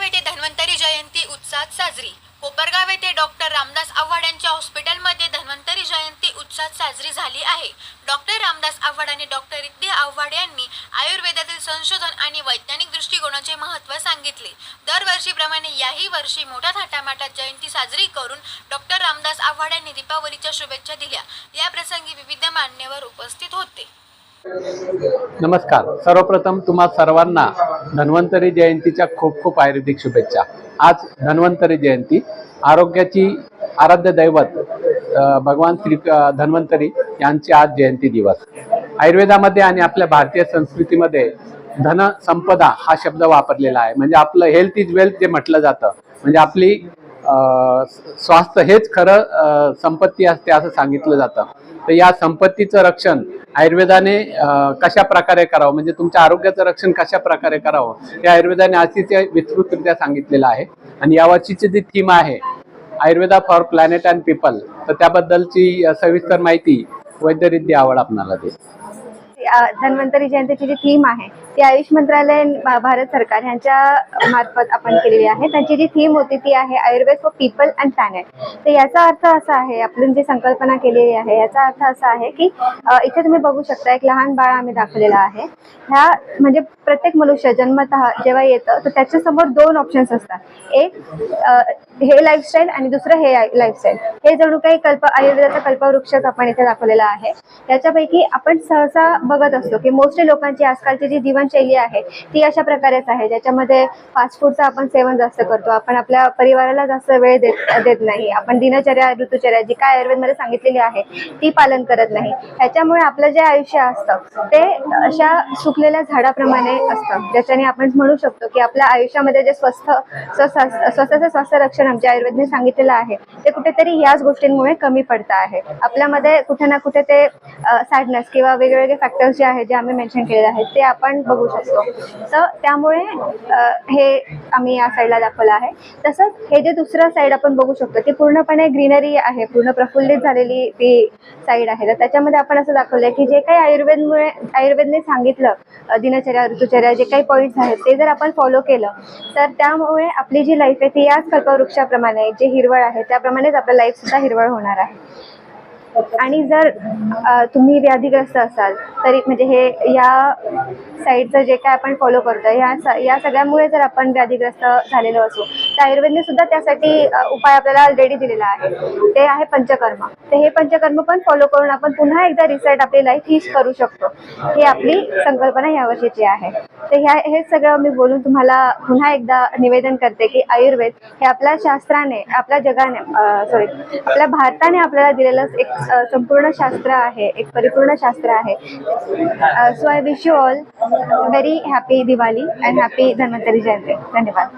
वेठे धन्वंतरी जयंती उत्साहात साजरी. कोपरगाव येथे डॉक्टर रामदास आव्हाड यांच्या हॉस्पिटलमध्ये धन्वंतरी जयंती उत्साहात साजरी झाली आहे. डॉक्टर रामदास आव्हाड आणि डॉक्टर रिद्धी आव्हाड यांनी आयुर्वेदातील संशोधन आणि वैज्ञानिक दृष्टिकोनाचे महत्त्व सांगितले. दरवर्षीप्रमाणे याही वर्षी मोठ्या थाटामाटात जयंती साजरी करून डॉक्टर रामदास आव्हाड यांनी दीपावलीच्या शुभेच्छा दिल्या. याप्रसंगी विविध मान्यवर उपस्थित होते. नमस्कार. सर्वप्रथम तुम्हा सर्वांना धन्वंतरी जयंतीच्या खूप खूप आयुर्वेदिक शुभेच्छा. आज धन्वंतरी जयंती. आरोग्याची आराध्य दैवत भगवान श्री धन्वंतरी यांची आज जयंती दिवस. आयुर्वेदामध्ये आणि आपल्या भारतीय संस्कृतीमध्ये धन संपदा हा शब्द वापरलेला आहे. म्हणजे आपलं हेल्थ इज वेल्थ जे म्हटलं जातं. म्हणजे आपली स्वास्थ्य हेच खरं संपत्ती असते असं सांगितलं जातं. तर या संपत्तीचं रक्षण आयुर्वेदाने कशा प्रकारे करावं? म्हणजे तुमच्या आरोग्याचं रक्षण कशा प्रकारे करावं? हे आयुर्वेदाने अतिशय विस्तृतरित्या सांगितलेलं आहे. आणि यावर्षीची जी थीम आहे Ayurveda for planet and people तर त्याबद्दलची सविस्तर माहिती वैद्यरिद्धी आवड आपणाला दे धन्वंतरी जयंतीची जी थीम आहे ती आयुष मंत्रालय भारत सरकार यांच्या मार्फत आपण केलेली आहे. त्यांची जी थीम होती ती आहे Ayurveda for people and planet तर याचा अर्थ असा आहे आपण जी संकल्पना केलेली आहे याचा अर्थ असा आहे की इथे तुम्ही बघू शकता एक लहान बाळ आम्ही दाखवलेला आहे. ह्या म्हणजे प्रत्येक मनुष्य जन्मतः जेव्हा येतं तर त्याच्यासमोर दोन ऑप्शन्स असतात. एक हे लाईफस्टाईल आणि दुसरं हे लाईफस्टाईल हे जणू काही कल्प आयुर्वेदाचा कल्पवृक्षच आपण इथे दाखवलेला आहे. त्याच्यापैकी आपण सहसा बघत असतो की मोस्टली लोकांची आजकालची जी जीवनशैली आहे ती अशा प्रकारेच आहे. ज्याच्यामध्ये फास्ट फूडचं आपण सेवन जास्त करतो. आपण आपल्या परिवाराला जास्त वेळ देत देत नाही. आपण दिनचर्या ऋतुचर्या जी काय आयुर्वेदमध्ये सांगितलेली आहे ती पालन करत नाही. ह्याच्यामुळे आपलं जे आयुष्य असतं ते अशा सुकलेल्या झाडाप्रमाणे असतं. ज्याच्याने आपण म्हणू शकतो की आपल्या आयुष्यामध्ये जे स्वस्थ स्वस्थ- स्वतःचं स्वास्थ्य रक्षण आमच्या आयुर्वेदने सांगितलेलं आहे ते कुठेतरी याच गोष्टींमुळे कमी पडतं आहे. आपल्यामध्ये कुठे ना कुठे ते सॅडनेस किंवा वेगवेगळे फॅक्टर्स जे आहेत जे आम्ही मेन्शन केलेले आहेत ते आपण बघू शकतो. तर त्यामुळे हे आम्ही या साईडला दाखवलं आहे. तसंच हे जे दुसरं साईड आपण बघू शकतो ती पूर्णपणे ग्रीनरी आहे. पूर्ण प्रफुल्लित झालेली ती साईड आहे. तर त्याच्यामध्ये आपण असं दाखवलं की जे काही आयुर्वेदमुळे आयुर्वेदने सांगितलं दिनचर्या ऋतुचर्या जे काही पॉईंट्स आहेत ते जर आपण फॉलो केलं तर त्यामुळे आपली जी लाईफ आहे ती याच कल्पवृक्षाप्रमाणे जे हिरवळ आहे त्याप्रमाणेच आपलं लाईफसुद्धा हिरवळ होणार आहे. आणि जर तुम्ही व्याधीग्रस्त असाल तरी म्हणजे हे या साईडचं जे काय आपण फॉलो करतो या स या सगळ्यामुळे जर आपण व्याधीग्रस्त झालेलो असू तर आयुर्वेदने सुद्धा त्यासाठी उपाय आपल्याला ऑलरेडी दिलेला आहे. ते आहे पंचकर्म. तर हे पंचकर्म पण फॉलो करून आपण पुन्हा एकदा रिसेट आपली लाईफ हीच करू शकतो. ही आपली संकल्पना या वर्षीची आहे. तर ह्या हे सगळं मी बोलून तुम्हाला पुन्हा एकदा निवेदन करते की आयुर्वेद हे आपल्या शास्त्राने आपल्या जगाने सॉरी आपल्या भारताने आपल्याला दिलेलं एक संपूर्ण शास्त्र आहे एक परिपूर्ण शास्त्र आहे. So I wish you all very happy Diwali and happy Dhanvantari Jayanti धन्यवाद.